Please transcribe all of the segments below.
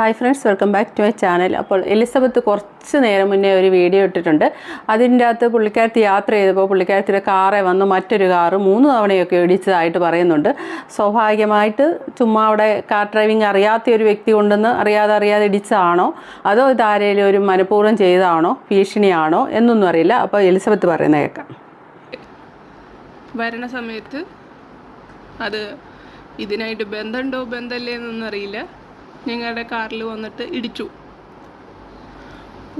Hi friends welcome back to my channel അപ്പോൾ Elizabeth കുറച്ച് നേരം മുന്നേ ഒരു വീഡിയോ ഇട്ടിട്ടുണ്ട്. അതിന്റെ അകത്ത് പുള്ളിക്കാരത്തി യാത്ര ചെയ്തപ്പോൾ പുള്ളിക്കാരത്തിയുടെ കാറെ വന്ന് മറ്റൊരു കാറ് മൂന്ന് തവണയൊക്കെ ഇടിച്ചതായിട്ട് പറയുന്നുണ്ട്. സ്വാഭാവികമായിട്ട് ചുമ്മാ അവിടെ കാർ ഡ്രൈവിംഗ് അറിയാത്ത ഒരു വ്യക്തി കൊണ്ടെന്ന് അറിയാതെ അറിയാതെ ഇടിച്ചതാണോ? അതോ ഇതാരേലും ഒരു മനഃപൂർവം ചെയ്തതാണോ? ഭീഷണിയാണോ? എന്നൊന്നും അറിയില്ല. അപ്പോൾ എലിസബത്ത് പറയുന്നത് കേൾക്കാം. വരണ സമയത്ത് അത് ഇതിനായിട്ട് ബന്ധമുണ്ടോ? ബന്ധമല്ലേ എന്നൊന്നും അറിയില്ല. ഞങ്ങളുടെ കാറിൽ വന്നിട്ട് ഇടിച്ചു.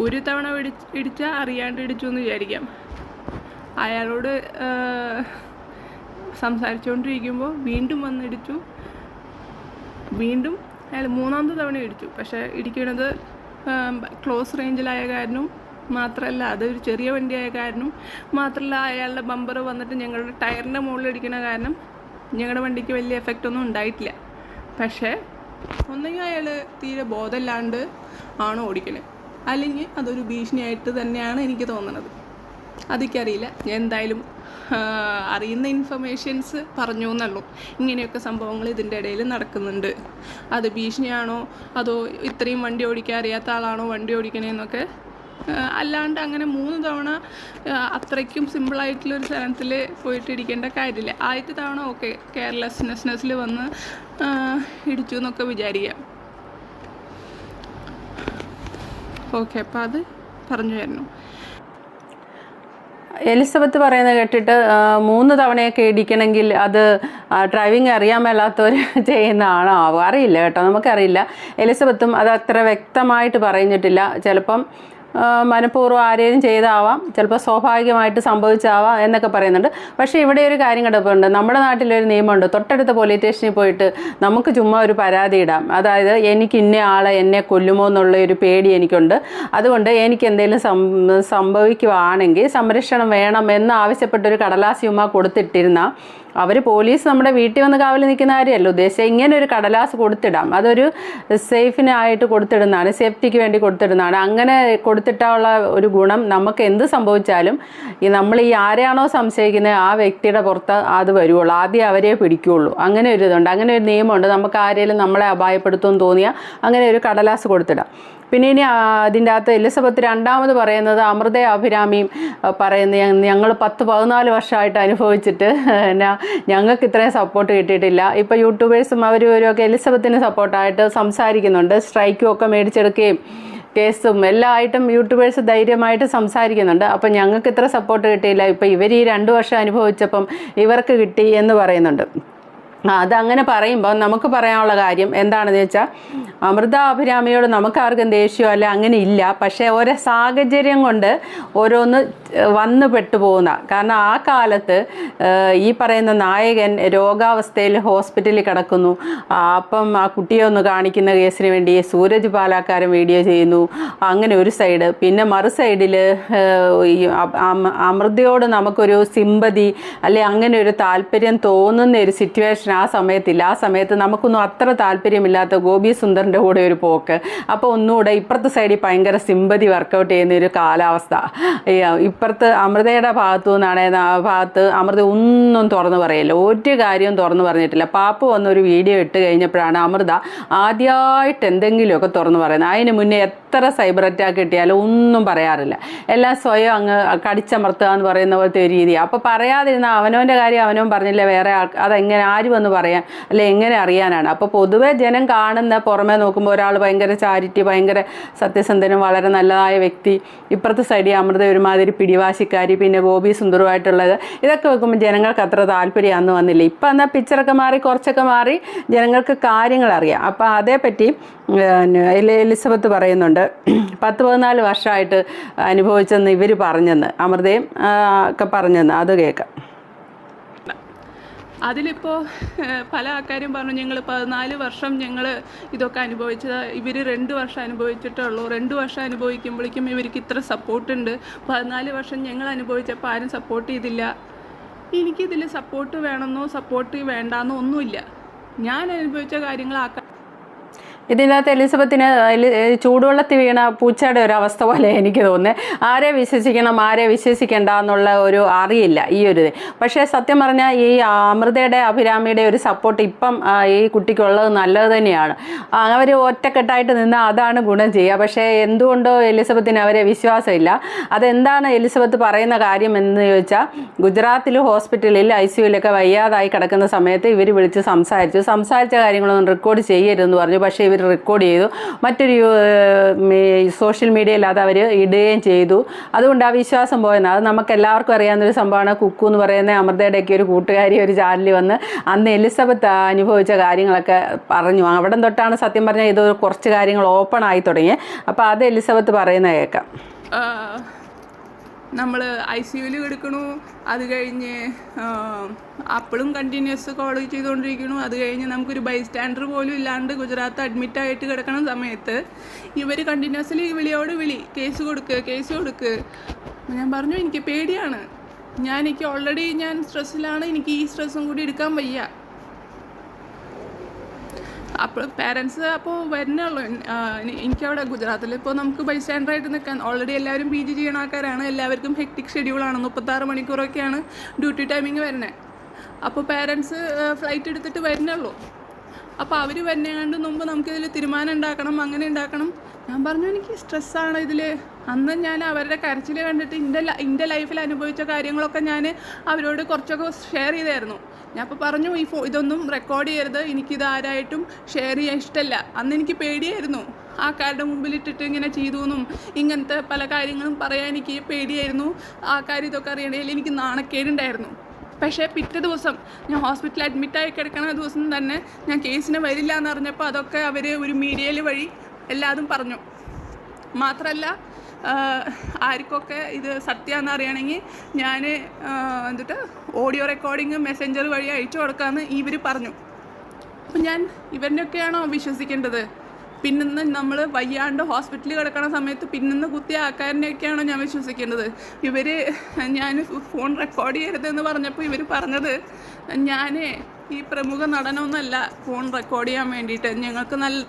ഒരു തവണ ഇടി ഇടിച്ചാൽ അറിയാണ്ട് ഇടിച്ചു എന്ന് വിചാരിക്കാം. അയാളോട് സംസാരിച്ചുകൊണ്ടിരിക്കുമ്പോൾ വീണ്ടും വന്നിടിച്ചു വീണ്ടും അയാൾ മൂന്നാമത്തെ തവണ ഇടിച്ചു. പക്ഷേ ഇടിക്കണത് ക്ലോസ് റേഞ്ചിലായ കാരണം മാത്രമല്ല അതൊരു ചെറിയ വണ്ടിയായ കാരണം മാത്രമല്ല അയാളുടെ ബമ്പർ വന്നിട്ട് ഞങ്ങളുടെ ടയറിന്റെ മുകളിൽ ഇടിക്കണ കാരണം ഞങ്ങളുടെ വണ്ടിക്ക് വലിയ എഫക്റ്റ് ഒന്നും ഉണ്ടായിട്ടില്ല. പക്ഷേ ഒന്നെങ്കിൽ അയാൾ തീരെ ബോധമില്ലാണ്ട് ആണ് ഓടിക്കണേ. അല്ലെങ്കിൽ അതൊരു ഭീഷണിയായിട്ട് തന്നെയാണ് എനിക്ക് തോന്നുന്നത് അതെനിക്കറിയില്ല. ഞാൻ എന്തായാലും അറിയുന്ന ഇൻഫർമേഷൻസ് പറഞ്ഞു എന്നുള്ളൂ. ഇങ്ങനെയൊക്കെ സംഭവങ്ങൾ ഇതിന്റെ ഇടയിൽ നടക്കുന്നുണ്ട്. അത് ഭീഷണിയാണോ? അതോ ഇത്രയും വണ്ടി ഓടിക്കാൻ അറിയാത്ത ആളാണോ വണ്ടി ഓടിക്കണേന്നൊക്കെ അല്ലാണ്ട് അങ്ങനെ മൂന്ന് തവണ അത്രയ്ക്കും സിമ്പിളായിട്ടുള്ളൊരു സ്ഥലത്തിൽ പോയിട്ട് ഇടിക്കേണ്ട കാര്യമില്ല. ആദ്യത്തെ തവണ ഓക്കെ കെയർലെസ്നെസ്നെസ്സിൽ വന്ന് ഇടിച്ചു എന്നൊക്കെ വിചാരിക്കാം. ഓക്കെ അപ്പോൾ അത് പറഞ്ഞു തരണം എലിസബത്ത് പറയുന്നത് കേട്ടിട്ട് മൂന്ന് തവണയൊക്കെ ഇടിക്കണമെങ്കിൽ അത് ഡ്രൈവിംഗ് അറിയാൻ മേലാത്തവർ ചെയ്യുന്നതാണോ ആവോ അറിയില്ല കേട്ടോ നമുക്കറിയില്ല. എലിസബത്തും അത് അത്ര വ്യക്തമായിട്ട് പറഞ്ഞിട്ടില്ല. ചിലപ്പം മനഃപൂർവം ആരെയും ചെയ്താവാം ചിലപ്പോൾ സ്വാഭാവികമായിട്ട് സംഭവിച്ചാവാം എന്നൊക്കെ പറയുന്നുണ്ട്. പക്ഷേ ഇവിടെ ഒരു കാര്യം കിടപ്പുണ്ട് നമ്മുടെ നാട്ടിലൊരു നിയമമുണ്ട്. തൊട്ടടുത്ത പോലീസ് സ്റ്റേഷനിൽ പോയിട്ട് നമുക്ക് ചുമ്മാ ഒരു പരാതി ഇടാം. അതായത് എനിക്ക് ഇന്ന ആളെ എന്നെ കൊല്ലുമോ എന്നുള്ള ഒരു പേടി എനിക്കുണ്ട്. അതുകൊണ്ട് എനിക്ക് എന്തെങ്കിലും സംഭവിക്കുവാണെങ്കിൽ സംരക്ഷണം വേണം എന്ന് ആവശ്യപ്പെട്ടൊരു കടലാസ് കൊടുത്തിട്ടിരുന്ന അവർ പോലീസ് നമ്മുടെ വീട്ടിൽ വന്ന് കാവൽ നിൽക്കുന്ന കാര്യമല്ല. ഉദ്ദേശിച്ചത് ഇങ്ങനെ ഒരു കടലാസ് കൊടുത്തിടാം. അതൊരു സേഫിനായിട്ട് കൊടുത്തിടുന്നതാണ്. സേഫ്റ്റിക്ക് വേണ്ടി കൊടുത്തിടുന്നതാണ്. അങ്ങനെ കൊടുത്തിട്ടുള്ള ഒരു ഗുണം നമുക്ക് എന്ത് സംഭവിച്ചാലും ഈ നമ്മൾ ഈ ആരെയാണോ സംശയിക്കുന്നത് ആ വ്യക്തിയുടെ പുറത്ത് അത് വരുവുള്ളൂ. ആദ്യം അവരെ പിടിക്കുകയുള്ളൂ അങ്ങനെ ഒരു ഇതുണ്ട്. അങ്ങനെ ഒരു നിയമമുണ്ട്. നമുക്ക് ആരെങ്കിലും നമ്മളെ അപായപ്പെടുത്തുമെന്ന് തോന്നിയാൽ അങ്ങനെ ഒരു കടലാസ് കൊടുത്തിടാം. പിന്നെ ഇനി അതിന്റെ അകത്ത് എലിസബത്ത് രണ്ടാമത് പറയുന്നത് അമൃത അഭിരാമിയും പറയുന്നത് ഞങ്ങൾ പത്ത് പതിനാല് വർഷമായിട്ട് അനുഭവിച്ചിട്ട് എന്നാ ഞങ്ങൾക്ക് ഇത്രയും സപ്പോർട്ട് കിട്ടിയിട്ടില്ല. ഇപ്പോൾ യൂട്യൂബേഴ്സും അവരും ഒക്കെ എലിസബത്തിന് സപ്പോർട്ടായിട്ട് സംസാരിക്കുന്നുണ്ട്. സ്ട്രൈക്കും ഒക്കെ മേടിച്ചെടുക്കുകയും കേസും എല്ലാം ആയിട്ടും യൂട്യൂബേഴ്സ് ധൈര്യമായിട്ട് സംസാരിക്കുന്നുണ്ട്. അപ്പം ഞങ്ങൾക്ക് ഇത്ര സപ്പോർട്ട് കിട്ടിയില്ല. ഇപ്പം ഇവർ ഈ രണ്ട് വർഷം അനുഭവിച്ചപ്പം ഇവർക്ക് കിട്ടി എന്ന് പറയുന്നുണ്ട്. അതങ്ങനെ പറയുമ്പോൾ നമുക്ക് പറയാനുള്ള കാര്യം എന്താണെന്ന് വെച്ചാൽ അമൃത അഭിരാമിയോട് നമുക്ക് ആർക്കും ദേഷ്യമോ അല്ല അങ്ങനെ ഇല്ല. പക്ഷേ ഓരോ സാഹചര്യം കൊണ്ട് ഓരോന്ന് വന്നു പെട്ടുപോകുന്ന കാരണം ആ കാലത്ത് ഈ പറയുന്ന നായകൻ രോഗാവസ്ഥയിൽ ഹോസ്പിറ്റലിൽ കിടക്കുന്നു. അപ്പം ആ കുട്ടിയെ ഒന്ന് കാണിക്കുന്ന കേസിന് വേണ്ടി സൂരജ് പാലാക്കാരൻ വീഡിയോ ചെയ്യുന്നു. അങ്ങനെ ഒരു സൈഡ്. പിന്നെ മറു സൈഡിൽ അമൃതയോട് നമുക്കൊരു സിമ്പതി അല്ലെ അങ്ങനെ ഒരു താല്പര്യം തോന്നുന്ന ഒരു സിറ്റുവേഷൻ ആ സമയത്തില്ല. ആ സമയത്ത് നമുക്കൊന്നും അത്ര താല്പര്യമില്ലാത്ത ഗോപി സുന്ദറിന്റെ കൂടെ ഒരു പോക്ക്. അപ്പോൾ ഒന്നുകൂടെ ഇപ്പുറത്തെ സൈഡിൽ ഭയങ്കര സിമ്പതി വർക്കൗട്ട് ചെയ്യുന്ന ഒരു കാലാവസ്ഥ. ഇപ്പുറത്ത് അമൃതയുടെ ഭാഗത്തു ആ ഭാഗത്ത് അമൃത ഒന്നും തുറന്നു പറയില്ല. ഒരു കാര്യവും തുറന്നു പറഞ്ഞിട്ടില്ല. പാപ്പു വന്നൊരു വീഡിയോ ഇട്ട് കഴിഞ്ഞപ്പോഴാണ് അമൃത ആദ്യമായിട്ട് എന്തെങ്കിലുമൊക്കെ തുറന്നു പറയുന്നത്. അതിന് മുന്നേ എത്ര സൈബർ അറ്റാക്ക് കിട്ടിയാലും ഒന്നും പറയാറില്ല. എല്ലാം സ്വയം അങ്ങ് കടിച്ചമർത്തുക എന്ന് പറയുന്ന പോലത്തെ ഒരു രീതിയാണ് അപ്പോൾ പറയാതിരുന്ന അവനവന്റെ കാര്യം അവനവൻ പറഞ്ഞില്ല വേറെ ആൾ അതെങ്ങനെ ആര് വന്ന് പറയാൻ അല്ലെ എങ്ങനെ അറിയാനാണ്. അപ്പോൾ പൊതുവെ ജനം കാണുന്ന പുറമേ നോക്കുമ്പോൾ ഒരാൾ ഭയങ്കര ചാരിറ്റി ഭയങ്കര സത്യസന്ധനും വളരെ നല്ലതായ വ്യക്തി ഇപ്പുറത്തെ സൈഡിൽ അമൃത ഒരുമാതിരി പിടിവാശിക്കാരി പിന്നെ ഗോപി സുന്ദരമായിട്ടുള്ളത് ഇതൊക്കെ വെക്കുമ്പോൾ ജനങ്ങൾക്ക് അത്ര താല്പര്യം അന്ന് വന്നില്ല. ഇപ്പം എന്നാൽ പിക്ചറൊക്കെ മാറി കുറച്ചൊക്കെ മാറി ജനങ്ങൾക്ക് കാര്യങ്ങൾ അറിയാം. അപ്പോൾ അതേപ്പറ്റി എലിസബത്ത് പറയുന്നുണ്ട് പത്ത് പതിനാല് വർഷമായിട്ട് അനുഭവിച്ചെന്ന് ഇവർ പറഞ്ഞെന്ന്. അമൃതയും ഒക്കെ പറഞ്ഞെന്ന്. അത് കേൾക്കാം അതിലിപ്പോൾ പല ആൾക്കാരും പറഞ്ഞു ഞങ്ങൾ പതിനാല് വർഷം ഞങ്ങൾ ഇതൊക്കെ അനുഭവിച്ചത്. ഇവർ രണ്ട് വർഷം അനുഭവിച്ചിട്ടുള്ളൂ. രണ്ട് വർഷം അനുഭവിക്കുമ്പോഴേക്കും ഇവർക്ക് ഇത്ര സപ്പോർട്ടുണ്ട്. പതിനാല് വർഷം ഞങ്ങൾ അനുഭവിച്ചപ്പോൾ ആരും സപ്പോർട്ട് ചെയ്തില്ല. എനിക്കിതിൽ സപ്പോർട്ട് വേണമെന്നോ സപ്പോർട്ട് വേണ്ടാന്നോ ഒന്നുമില്ല. ഞാൻ അനുഭവിച്ച കാര്യങ്ങൾ ആക്കാൻ ഇതിനകത്ത് എലിസബത്തിന് ചൂടുവെള്ളത്തിൽ വീണ പൂച്ചയുടെ ഒരു അവസ്ഥ പോലെ എനിക്ക് തോന്നുന്നത് ആരെ വിശ്വസിക്കണം ആരെ വിശ്വസിക്കേണ്ട എന്നുള്ള ഒരു അറിയില്ല ഈ ഒരു പക്ഷേ സത്യം പറഞ്ഞാൽ ഈ അമൃതയുടെ അഭിരാമിയുടെ ഒരു സപ്പോർട്ട് ഇപ്പം ഈ കുട്ടിക്കുള്ളത് നല്ലത് തന്നെയാണ്. അവർ ഒറ്റക്കെട്ടായിട്ട് നിന്ന് അതാണ് ഗുണം ചെയ്യുക. പക്ഷേ എന്തുകൊണ്ടോ എലിസബത്തിന് അവരെ വിശ്വാസമില്ല. അതെന്താണ് എലിസബത്ത് പറയുന്ന കാര്യം എന്ന് ചോദിച്ചാൽ ഗുജറാത്തിൽ ഹോസ്പിറ്റലിൽ ഐ സിയുലൊക്കെ വയ്യാതായി കിടക്കുന്ന സമയത്ത് ഇവർ വിളിച്ച് സംസാരിച്ചു. സംസാരിച്ച കാര്യങ്ങളൊന്നും റെക്കോർഡ് ചെയ്യരുതെന്ന് പറഞ്ഞു. പക്ഷേ ഇവർ റെക്കോർഡ് ചെയ്തു. മറ്റൊരു സോഷ്യൽ മീഡിയയിൽ അത് അവർ ഇടുകയും ചെയ്തു. അതുകൊണ്ട് ആ വിശ്വാസം പോയെന്ന്. അത് നമുക്ക് എല്ലാവർക്കും അറിയാവുന്നൊരു സംഭവമാണ്. കുക്കു എന്ന് പറയുന്ന അമൃതയുടെയൊക്കെ ഒരു കൂട്ടുകാരി ഒരു ചാനലിൽ വന്ന് അന്ന് എലിസബത്ത് അനുഭവിച്ച കാര്യങ്ങളൊക്കെ പറഞ്ഞു. അവിടെ തൊട്ടാണ് സത്യം പറഞ്ഞാൽ ഇത് കുറച്ച് കാര്യങ്ങൾ ഓപ്പൺ ആയി തുടങ്ങി. അപ്പോൾ അത് എലിസബത്ത് പറയുന്ന കേൾക്കാം. നമ്മൾ ഐ സി യുവിൽ എടുക്കണു. അത് കഴിഞ്ഞ് അപ്പോഴും കണ്ടിന്യൂസ് കോൾ ചെയ്തുകൊണ്ടിരിക്കണു അത് കഴിഞ്ഞ് നമുക്കൊരു ബൈ സ്റ്റാൻഡർ പോലും ഇല്ലാണ്ട് ഗുജറാത്ത് അഡ്മിറ്റ് ആയിട്ട് കിടക്കണ സമയത്ത് ഇവർ കണ്ടിന്യൂസ്ലി വിളിയോട് വിളി കേസ് കൊടുക്ക് കേസ് കൊടുക്ക്. ഞാൻ പറഞ്ഞു എനിക്ക് പേടിയാണ്. ഞാൻ എനിക്ക് ഓൾറെഡി ഞാൻ സ്ട്രെസ്സിലാണ് എനിക്ക് ഈ സ്ട്രെസ്സും കൂടി എടുക്കാൻ വയ്യ. അപ്പോൾ പേരൻസ് അപ്പോൾ വരുന്നുള്ളൂ എനിക്കവിടെ ഗുജറാത്തിൽ ഇപ്പോൾ നമുക്ക് ബൈ സ്റ്റാൻഡറായിട്ട് നിൽക്കാൻ ഓൾറെഡി എല്ലാവരും പി ജി ചെയ്യണ ആൾക്കാരാണ്. എല്ലാവർക്കും ഹെക്ടിക് ഷെഡ്യൂളാണ് മുപ്പത്താറ് മണിക്കൂറൊക്കെയാണ് ഡ്യൂട്ടി ടൈമിങ് വരുന്നത് അപ്പോൾ പേരൻസ് ഫ്ലൈറ്റ് എടുത്തിട്ട് വരുന്നുള്ളൂ അപ്പോൾ അവർ വരുന്നതുകൊണ്ട് മുമ്പ് നമുക്കിതിൽ തീരുമാനം ഉണ്ടാക്കണം അങ്ങനെ ഉണ്ടാക്കണം. ഞാൻ പറഞ്ഞു എനിക്ക് സ്ട്രെസ്സാണ് ഇതിൽ അന്ന് ഞാൻ അവരുടെ കരച്ചിൽ കണ്ടിട്ട് എന്റെ എന്റെ ലൈഫിൽ അനുഭവിച്ച കാര്യങ്ങളൊക്കെ ഞാൻ അവരോട് കുറച്ചൊക്കെ ഷെയർ ചെയ്തായിരുന്നു. ഞാൻ അപ്പോൾ പറഞ്ഞു ഈ ഫോ ഇതൊന്നും റെക്കോർഡ് ചെയ്യരുത്. എനിക്കിത് ആരായിട്ടും ഷെയർ ചെയ്യാൻ ഇഷ്ടമല്ല അന്ന് എനിക്ക് പേടിയായിരുന്നു. ആൾക്കാരുടെ മുമ്പിലിട്ടിട്ട് ഇങ്ങനെ ചെയ്തു എന്നും ഇങ്ങനത്തെ പല കാര്യങ്ങളും പറയാൻ എനിക്ക് പേടിയായിരുന്നു. ആൾക്കാർ ഇതൊക്കെ അറിയണേൽ എനിക്ക് നാണക്കേടുണ്ടായിരുന്നു. പക്ഷേ പിറ്റേ ദിവസം ഞാൻ ഹോസ്പിറ്റലിൽ അഡ്മിറ്റായി കിടക്കുന്ന ദിവസം തന്നെ ഞാൻ കേസിന് വരില്ല എന്ന് അറിഞ്ഞപ്പോൾ അതൊക്കെ അവർ ഒരു മീഡിയയിൽ വഴി എല്ലാതും പറഞ്ഞു. മാത്രമല്ല ആർക്കൊക്കെ ഇത് സത്യമാണെന്ന് അറിയണമെങ്കിൽ ഞാൻ എന്നിട്ട് ഓഡിയോ റെക്കോർഡിങ് മെസ്സഞ്ചർ വഴി അയച്ചു കൊടുക്കാമെന്ന് ഇവർ പറഞ്ഞു. അപ്പം ഞാൻ ഇവരിനൊക്കെയാണോ വിശ്വസിക്കേണ്ടത്? പിന്നിന്ന് നമ്മൾ വയ്യാണ്ട് ഹോസ്പിറ്റലിൽ കിടക്കണ സമയത്ത് പിന്നിന്ന് കുത്തിയ ആൾക്കാരനെയൊക്കെയാണോ ഞാൻ വിശ്വസിക്കേണ്ടത്? ഇവർ ഞാൻ ഫോൺ റെക്കോർഡ് ചെയ്യരുതെന്ന് പറഞ്ഞപ്പോൾ ഇവർ പറഞ്ഞത് ഞാൻ ഈ പ്രമുഖ നടനമൊന്നുമല്ല ഫോൺ റെക്കോർഡ് ചെയ്യാൻ വേണ്ടിയിട്ട്. ഞങ്ങൾക്ക് നല്ല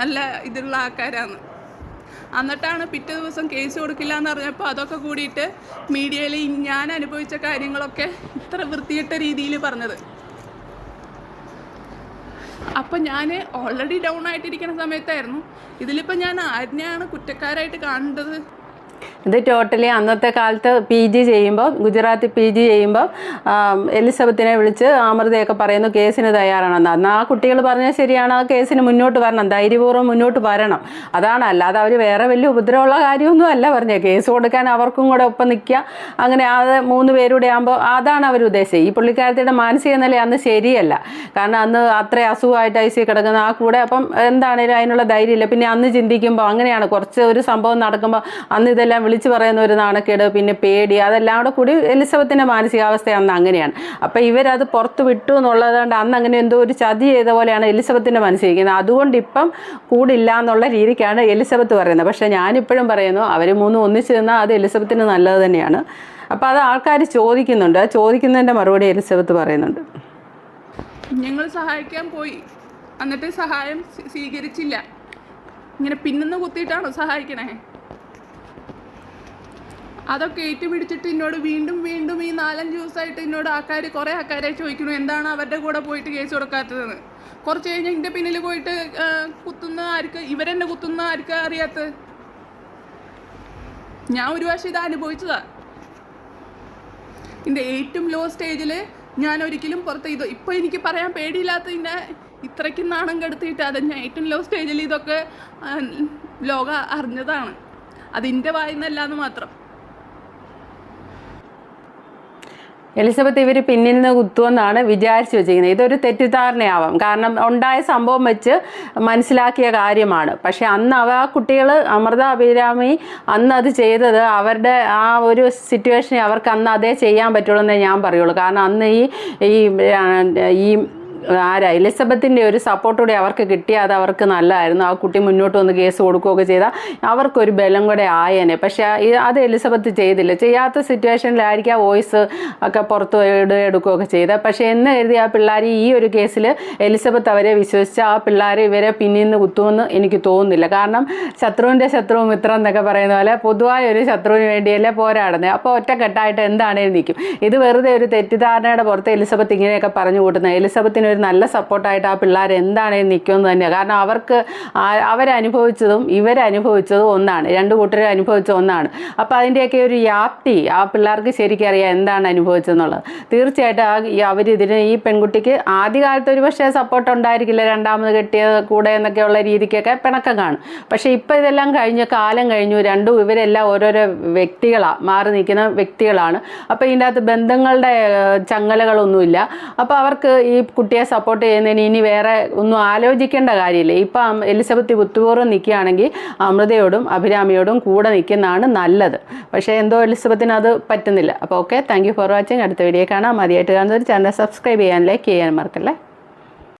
നല്ല ഇതുള്ള ആൾക്കാരാണ്. എന്നിട്ടാണ് പിറ്റേ ദിവസം കേസ് കൊടുക്കില്ല എന്ന് പറഞ്ഞപ്പോൾ അതൊക്കെ കൂടിയിട്ട് മീഡിയയിൽ ഞാൻ അനുഭവിച്ച കാര്യങ്ങളൊക്കെ ഇത്ര വൃത്തിയിട്ട രീതിയിൽ പറഞ്ഞത്. അപ്പം ഞാൻ ഓൾറെഡി ഡൗൺ ആയിട്ടിരിക്കുന്ന സമയത്തായിരുന്നു. ഇതിലിപ്പോൾ ഞാൻ ആരിനെയാണ് കുറ്റക്കാരായിട്ട് കാണേണ്ടത്. ഇത് ടോട്ടലി അന്നത്തെ കാലത്ത് പി ജി ചെയ്യുമ്പോൾ ഗുജറാത്തിൽ പി ജി ചെയ്യുമ്പോൾ എലിസബത്തിനെ വിളിച്ച് അമൃതയൊക്കെ പറയുന്നു കേസിന് തയ്യാറാണെന്ന്. അന്ന് ആ കുട്ടികൾ പറഞ്ഞാൽ ശരിയാണ് ആ കേസിന് മുന്നോട്ട് വരണം ധൈര്യപൂർവം മുന്നോട്ട് വരണം. അതാണ് അല്ലാതെ അവർ വേറെ വലിയ ഉപദ്രവമുള്ള കാര്യമൊന്നും അല്ല പറഞ്ഞത്. കേസ് കൊടുക്കാൻ അവർക്കും കൂടെ ഒപ്പം നിൽക്കുക. അങ്ങനെ ആ മൂന്ന് പേരൂടെ ആകുമ്പോൾ അതാണ് അവർ ഉദ്ദേശിച്ചത്. ഈ പുള്ളിക്കാരത്തിയുടെ മാനസിക നില അന്ന് ശരിയല്ല. കാരണം അന്ന് അത്ര അസുഖമായിട്ട് ഐ സി കിടക്കുന്ന ആ കൂടെ അപ്പം എന്താണേലും അതിനുള്ള ധൈര്യമില്ല. പിന്നെ അന്ന് ചിന്തിക്കുമ്പോൾ അങ്ങനെയാണ്. കുറച്ച് ഒരു സംഭവം നടക്കുമ്പോൾ അന്ന് ഇതെല്ലാം വിളിച്ചു പറയുന്ന ഒരു നാണക്കേട് പിന്നെ പേടി അതെല്ലാം കൂടെ കൂടി എലിസബത്തിന്റെ മാനസികാവസ്ഥ അന്ന് അങ്ങനെയാണ്. അപ്പം ഇവരത് പുറത്ത് വിട്ടു എന്നുള്ളതുകൊണ്ട് അന്ന് അങ്ങനെ എന്തോ ഒരു ചതി ചെയ്ത പോലെയാണ് എലിസബത്തിന്റെ മനസ്സിലിരിക്കുന്നത് അതുകൊണ്ട് ഇപ്പം കൂടില്ല എന്നുള്ള രീതിക്കാണ് എലിസബത്ത് പറയുന്നത്. പക്ഷേ ഞാനിപ്പോഴും പറയുന്നു അവർ മൂന്നും ഒന്നിച്ചു നിന്നാൽ അത് എലിസബത്തിന് നല്ലത് തന്നെയാണ്. അപ്പോൾ അത് ആൾക്കാർ ചോദിക്കുന്നുണ്ട്. ആ ചോദിക്കുന്നതിന്റെ മറുപടി എലിസബത്ത് പറയുന്നുണ്ട്. ഞങ്ങൾ സഹായിക്കാൻ പോയി. എന്നിട്ട് സഹായം സ്വീകരിച്ചില്ല. ഇങ്ങനെ പിന്നിന്ന് കുത്തിയിട്ടാണോ സഹായിക്കണേ? അതൊക്കെ ഏറ്റുപിടിച്ചിട്ട് എന്നോട് വീണ്ടും വീണ്ടും ഈ നാലഞ്ച് ദിവസമായിട്ട് എന്നോട് ആൾക്കാർ കുറേ ആൾക്കാരെ ചോദിക്കുന്നു എന്താണ് അവരുടെ കൂടെ പോയിട്ട് കേസ് കൊടുക്കാത്തതെന്ന്? കുറച്ച് കഴിഞ്ഞ് എന്റെ പിന്നിൽ പോയിട്ട് കുത്തുന്ന ആർക്ക് ഇവരെന്നെ കുത്തുന്ന ആർക്ക് അറിയാത്ത ഞാൻ ഒരു പക്ഷേ ഇത് അനുഭവിച്ചതാ. എന്റെ ഏറ്റവും ലോ സ്റ്റേജിൽ ഞാൻ ഒരിക്കലും പുറത്ത് ഇത് ഇപ്പോൾ എനിക്ക് പറയാൻ പേടിയില്ലാത്തതിന്റെ ഇത്രയ്ക്കും നാണം കെടുത്തിയിട്ട് അത് ഞാൻ ഏറ്റവും ലോ സ്റ്റേജിൽ ഇതൊക്കെ ലോക അറിഞ്ഞതാണ്. അതിന്റെ വായിന്നല്ലാന്ന് മാത്രം. എലിസബത്ത് ഇവർ പിന്നിൽ നിന്ന് കുത്തുമെന്നാണ് വിചാരിച്ചു വെച്ചിരിക്കുന്നത്. ഇതൊരു തെറ്റിദ്ധാരണയാവാം. കാരണം ഉണ്ടായ സംഭവം വെച്ച് മനസ്സിലാക്കിയ കാര്യമാണ്. പക്ഷേ അന്ന് അവ ആ കുട്ടികൾ അമൃത അഭിരാമി അന്ന് അത് ചെയ്തത് അവരുടെ ആ ഒരു സിറ്റുവേഷനെ അവർക്ക് അന്ന് അതേ ചെയ്യാൻ പറ്റുള്ളൂ എന്നേ ഞാൻ പറയുള്ളൂ. കാരണം അന്ന് ഈ ഈ ആരാ? എലിസബത്തിന്റെ ഒരു സപ്പോർട്ടോടെ അവർക്ക് കിട്ടിയാൽ അത് അവർക്ക് നല്ലതായിരുന്നു. ആ കുട്ടി മുന്നോട്ട് വന്ന് കേസ് കൊടുക്കുകയൊക്കെ ചെയ്താൽ അവർക്കൊരു ബലം കൂടെ ആയേനെ. പക്ഷേ അത് എലിസബത്ത് ചെയ്തില്ല. ചെയ്യാത്ത സിറ്റുവേഷനിലായിരിക്കും ആ വോയിസ് ഒക്കെ പുറത്ത് എടുക്കുകയൊക്കെ ചെയ്തത്. പക്ഷേ എന്ന് എഴുതി ആ പിള്ളേർ ഈ ഒരു കേസിൽ എലിസബത്ത് അവരെ വിശ്വസിച്ച് ആ പിള്ളേർ ഇവരെ പിന്നിൽ നിന്ന് കുത്തുമെന്ന് എനിക്ക് തോന്നുന്നില്ല. കാരണം ശത്രുവിന്റെ ശത്രു മിത്രം എന്നൊക്കെ പറയുന്ന പോലെ പൊതുവായ ഒരു ശത്രുവിന് വേണ്ടിയല്ലേ പോരാടുന്നത് അപ്പോൾ ഒറ്റക്കെട്ടായിട്ട് എന്താണേലും നിൽക്കും ഇത് വെറുതെ ഒരു തെറ്റിദ്ധാരണയുടെ പുറത്ത് എലിസബത്ത് ഇങ്ങനെയൊക്കെ പറഞ്ഞു കൂട്ടുന്നത് എലിസബത്തിന് ഒരു നല്ല സപ്പോർട്ടായിട്ട് ആ പിള്ളേർ എന്താണേലും നിൽക്കുമെന്ന് തന്നെയാണ് കാരണം അവർക്ക് അവരനുഭവിച്ചതും ഇവരനുഭവിച്ചതും ഒന്നാണ്. രണ്ട് കൂട്ടരും അനുഭവിച്ച ഒന്നാണ്. അപ്പോൾ അതിന്റെയൊക്കെ ഒരു വ്യാപ്തി ആ പിള്ളേർക്ക് ശരിക്കും അറിയാം എന്താണ് അനുഭവിച്ചതെന്നുള്ളത്. തീർച്ചയായിട്ടും ആ അവരിതിന് ഈ പെൺകുട്ടിക്ക് ആദ്യകാലത്ത് ഒരു പക്ഷേ സപ്പോർട്ട് ഉണ്ടായിരിക്കില്ല. രണ്ടാമത് കെട്ടിയ കൂടെ എന്നൊക്കെയുള്ള രീതിക്കൊക്കെ പിണക്കം കാണും. പക്ഷേ ഇപ്പോൾ ഇതെല്ലാം കഴിഞ്ഞ് കാലം കഴിഞ്ഞു. രണ്ടും ഇവരെല്ലാം ഓരോരോ വ്യക്തികളാണ് മാറി നിൽക്കുന്ന വ്യക്തികളാണ്. അപ്പോൾ ഇതിന്റെ അകത്ത് ബന്ധങ്ങളുടെ ചങ്ങലകളൊന്നുമില്ല. അപ്പോൾ അവർക്ക് ഈ കുട്ടിയെ സപ്പോർട്ട് ചെയ്യുന്നതിന് ഇനി വേറെ ഒന്നും ആലോചിക്കേണ്ട കാര്യമില്ല. ഇപ്പം എലിസബത്ത് ബുദ്ധിപൂർവം നിൽക്കുകയാണെങ്കിൽ അമൃതയോടും അഭിരാമിയോടും കൂടെ നിൽക്കുന്നതാണ് നല്ലത്. പക്ഷേ എന്തോ എലിസബത്തിന് അത് പറ്റുന്നില്ല. അപ്പോൾ ഓക്കെ താങ്ക് ഫോർ വാച്ചിങ് അടുത്ത വീഡിയോ കാണാം. മതിയായിട്ട് കാണുന്നവർ ചാനൽ സബ്സ്ക്രൈബ് ചെയ്യാൻ ലൈക്ക് ചെയ്യാൻ മറക്കല്ലേ?